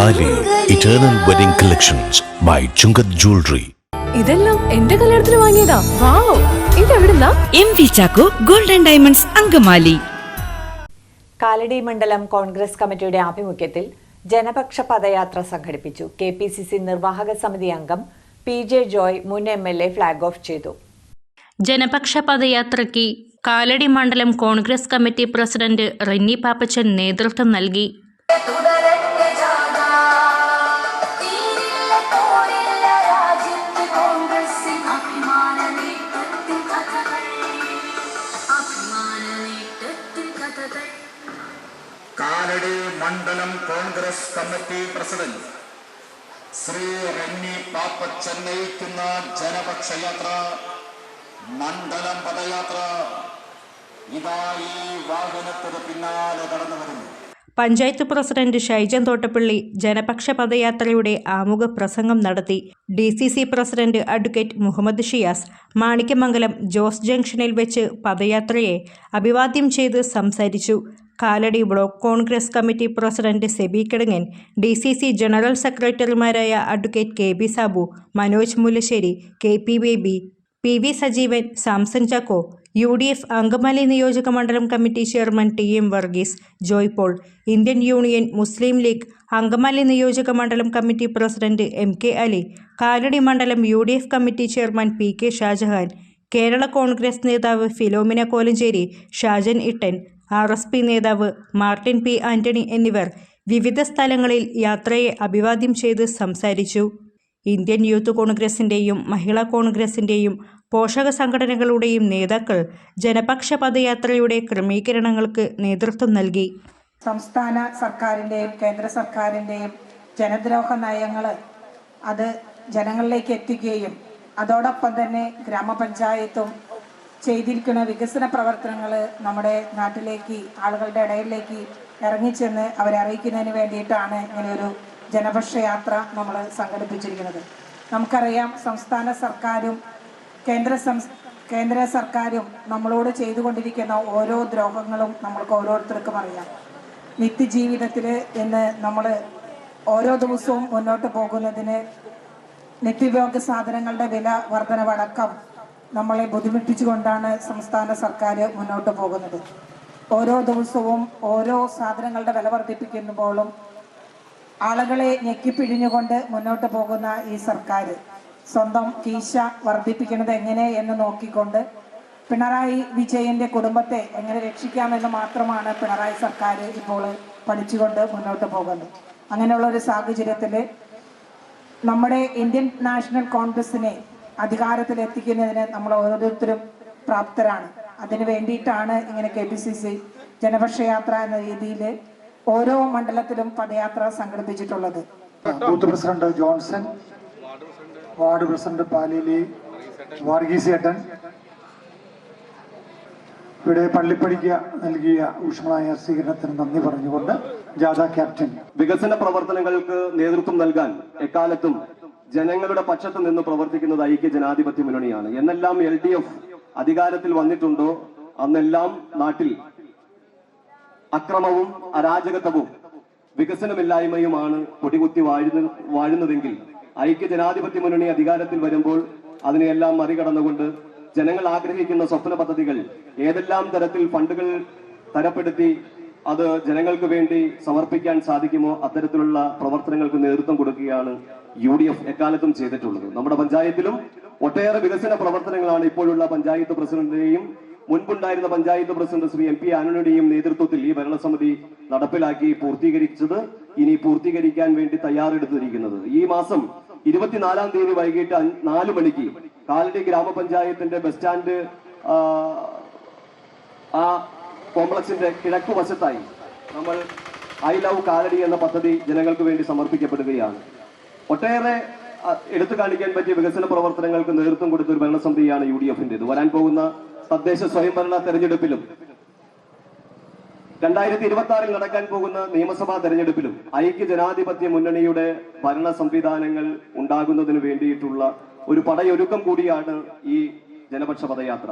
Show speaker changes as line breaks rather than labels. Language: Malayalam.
Thali eternal wedding collections by Chungath jewellery
ഇതെല്ലാം എന്റെ കല്യാണത്തിന് വാങ്ങിയതാ. Wow ഇതെവിടുന്നാ?
M V Chacko golden diamonds Angamaly.
Kalady മണ്ഡലം കോൺഗ്രസ് കമ്മിറ്റിയുടെ ആഭിമുഖ്യത്തിൽ ജനപക്ഷ പദയാത്ര സംഘടിപ്പിച്ചു കെ പി സി സി നിർവാഹക സമിതി അംഗം പി ജെ ജോയ് മുൻ M L A flag off ചെയ്തു.
ജനപക്ഷ പദയാത്രയ്ക്ക് കാലടി മണ്ഡലം Congress committee president Rinni Pappachan നേതൃത്വം നൽകി.
കാലടി മണ്ഡലം Congress committee president. Shri Renny Pappachan നയിക്കുന്ന ജനപക്ഷയാത്ര മണ്ഡലം പദയാത്ര. ഇതാ ഈ വാഹനത്തിന് പിന്നാലെ കടന്നു വരുന്നു.
പഞ്ചായത്ത് പ്രസിഡന്റ് ഷൈജൻ തോട്ടപ്പള്ളി ജനപക്ഷ പദയാത്രയുടെ ആമുഖ പ്രസംഗം നടത്തി D C C president advocate Muhammad Shiyas Manikyamangalam Jose ജംഗ്ഷനിൽ വെച്ച് പദയാത്രയെ അഭിവാദ്യം ചെയ്ത് സംസാരിച്ചു. Kalady block Congress committee president Seby Kidangan D C C general സെക്രട്ടറിമാരായ advocate K B Sabu Manoj Mullassery K P Baby P V Sajeevan Samson Chacko U D F Angamaly നിയോജക മണ്ഡലം committee chairman T M Varghese Joy Paul Indian Union Muslim League Angamaly നിയോജക മണ്ഡലം committee president M K Ali Kalady മണ്ഡലം U D F committee chairman P K Shajahan Kerala Congress നേതാവ് Filomina Kolenchery Shajan Ittan R S P നേതാവ് മാർട്ടിൻ പി ആന്റണി എന്നിവർ വിവിധ സ്ഥലങ്ങളിൽ യാത്രയെ അഭിവാദ്യം ചെയ്ത് സംസാരിച്ചു. ഇന്ത്യൻ യൂത്ത് കോൺഗ്രസിന്റെയും മഹിളാ കോൺഗ്രസിന്റെയും പോഷക സംഘടനകളുടെയും നേതാക്കൾ ജനപക്ഷ പദയാത്രയുടെ ക്രമീകരണങ്ങൾക്ക് നേതൃത്വം നൽകി.
സംസ്ഥാന സർക്കാരിന്റെയും കേന്ദ്ര സർക്കാരിന്റെയും ജനദ്രോഹ നയങ്ങൾ അത് ജനങ്ങളിലേക്ക് എത്തിക്കുകയും അതോടൊപ്പം തന്നെ ഗ്രാമപഞ്ചായത്തും ചെയ്തിരിക്കുന്ന വികസന പ്രവർത്തനങ്ങൾ നമ്മുടെ നാട്ടിലേക്ക് ആളുകളുടെ ഇടയിലേക്ക് ഇറങ്ങിച്ചെന്ന് അവരെ അറിയിക്കുന്നതിന് വേണ്ടിയിട്ടാണ് ഇങ്ങനെ ഒരു ജനപക്ഷ യാത്ര നമ്മൾ സംഘടിപ്പിച്ചിരിക്കുന്നത്. നമുക്കറിയാം സംസ്ഥാന സർക്കാരും കേന്ദ്ര കേന്ദ്ര സർക്കാരും നമ്മളോട് ചെയ്തുകൊണ്ടിരിക്കുന്ന ഓരോ ദ്രോഹങ്ങളും നമ്മൾക്ക് ഓരോരുത്തർക്കും അറിയാം. നിത്യജീവിതത്തിൽ ഇന്ന് നമ്മൾ ഓരോ ദിവസവും മുന്നോട്ട് പോകുന്നതിന് നിത്യോപയോഗ സാധനങ്ങളുടെ വില വർധനവടക്കം നമ്മളെ ബുദ്ധിമുട്ടിച്ചുകൊണ്ടാണ് സംസ്ഥാന സർക്കാർ മുന്നോട്ട് പോകുന്നത്. ഓരോ ദിവസവും ഓരോ സാധനങ്ങളുടെ വില വർദ്ധിപ്പിക്കുമ്പോഴും ആളുകളെ ഞെക്കിപ്പിഴിഞ്ഞുകൊണ്ട് മുന്നോട്ട് പോകുന്ന ഈ സർക്കാർ സ്വന്തം കീശ വർദ്ധിപ്പിക്കുന്നത് എങ്ങനെ എന്ന് നോക്കിക്കൊണ്ട് പിണറായി വിജയന്റെ കുടുംബത്തെ എങ്ങനെ രക്ഷിക്കാമെന്ന് മാത്രമാണ് പിണറായി സർക്കാർ ഇപ്പോൾ പഠിച്ചുകൊണ്ട് മുന്നോട്ട് പോകുന്നത്. അങ്ങനെയുള്ള ഒരു സാഹചര്യത്തിൽ നമ്മുടെ ഇന്ത്യൻ നാഷണൽ കോൺഗ്രസിനെ അധികാരത്തിൽ എത്തിക്കുന്നതിന് നമ്മൾ ഓരോരുത്തരും പ്രാപ്തരാണ്. അതിനു വേണ്ടിയിട്ടാണ് ഇങ്ങനെ കെ പി സി സി ജനപക്ഷയാത്ര എന്ന രീതിയിൽ ഓരോ മണ്ഡലത്തിലും പദയാത്ര സംഘടിപ്പിച്ചിട്ടുള്ളത്.
Booth president Johnson ward president Palili Varghese ഏട്ടൻ ഇവിടെ പള്ളിപ്പടിക്ക് നൽകിയ ഊഷ്മളായ സ്വീകരണത്തിന് നന്ദി പറഞ്ഞുകൊണ്ട് ജാഥ ക്യാപ്റ്റൻ.
വികസന പ്രവർത്തനങ്ങൾക്ക് നേതൃത്വം നൽകാൻ എക്കാലത്തും ജനങ്ങളുടെ പക്ഷത്ത് നിന്ന് പ്രവർത്തിക്കുന്നത് ഐക്യ ജനാധിപത്യ മുന്നണിയാണ്. എന്നെല്ലാം എൽ ഡി എഫ് അധികാരത്തിൽ വന്നിട്ടുണ്ടോ? അന്നെല്ലാം നാട്ടിൽ അക്രമവും അരാജകത്വവും വികസനമില്ലായ്മയുമാണ് കൊടികുത്തി വാഴുന്ന വാഴുന്നതെങ്കിൽ ഐക്യ ജനാധിപത്യ മുന്നണി അധികാരത്തിൽ വരുമ്പോൾ അതിനെയെല്ലാം മറികടന്നുകൊണ്ട് ജനങ്ങൾ ആഗ്രഹിക്കുന്ന സ്വപ്ന പദ്ധതികൾ ഏതെല്ലാം തരത്തിൽ ഫണ്ടുകൾ തരപ്പെടുത്തി അത് ജനങ്ങൾക്ക് വേണ്ടി സമർപ്പിക്കാൻ സാധിക്കുമോ? അത്തരത്തിലുള്ള പ്രവർത്തനങ്ങൾക്ക് നേതൃത്വം കൊടുക്കുകയാണ് യു ഡി എഫ് എക്കാലത്തും ചെയ്തിട്ടുള്ളത്. നമ്മുടെ പഞ്ചായത്തിലും ഒട്ടേറെ വികസന പ്രവർത്തനങ്ങളാണ് ഇപ്പോഴുള്ള പഞ്ചായത്ത് പ്രസിഡന്റിന്റെയും മുൻപുണ്ടായിരുന്ന panchayat president Shri M P ആനണിയുടെയും നേതൃത്വത്തിൽ ഈ ഭരണസമിതി നടപ്പിലാക്കി പൂർത്തീകരിച്ചത് ഇനി പൂർത്തീകരിക്കാൻ വേണ്ടി തയ്യാറെടുത്തിരിക്കുന്നത്. ഈ മാസം ഇരുപത്തിനാലാം തീയതി വൈകിട്ട് നാല് മണിക്ക് കാലടി ഗ്രാമപഞ്ചായത്തിന്റെ ബസ് സ്റ്റാൻഡ് ആ കോംപ്ലക്സിന്റെ കിഴക്ക് വശത്തായി നമ്മൾ ഐ ലവ് കാലടി എന്ന പദ്ധതി ജനങ്ങൾക്ക് വേണ്ടി സമർപ്പിക്കപ്പെടുകയാണ്. ഒട്ടേറെ എടുത്തു കാണിക്കാൻ പറ്റിയ വികസന പ്രവർത്തനങ്ങൾക്ക് നേതൃത്വം കൊടുത്ത ഒരു ഭരണസമിതിയാണ് യു ഡി എഫിന്റേത് വരാൻ പോകുന്ന തദ്ദേശ സ്വയംഭരണ തെരഞ്ഞെടുപ്പിലും രണ്ടായിരത്തി ഇരുപത്തി ആറിൽ നടക്കാൻ പോകുന്ന നിയമസഭാ തെരഞ്ഞെടുപ്പിലും ഐക്യ ജനാധിപത്യ മുന്നണിയുടെ ഭരണ സംവിധാനങ്ങൾ ഉണ്ടാകുന്നതിന് വേണ്ടിയിട്ടുള്ള ഒരു പടയൊരുക്കം കൂടിയാണ് ഈ ജനപക്ഷ പദയാത്ര.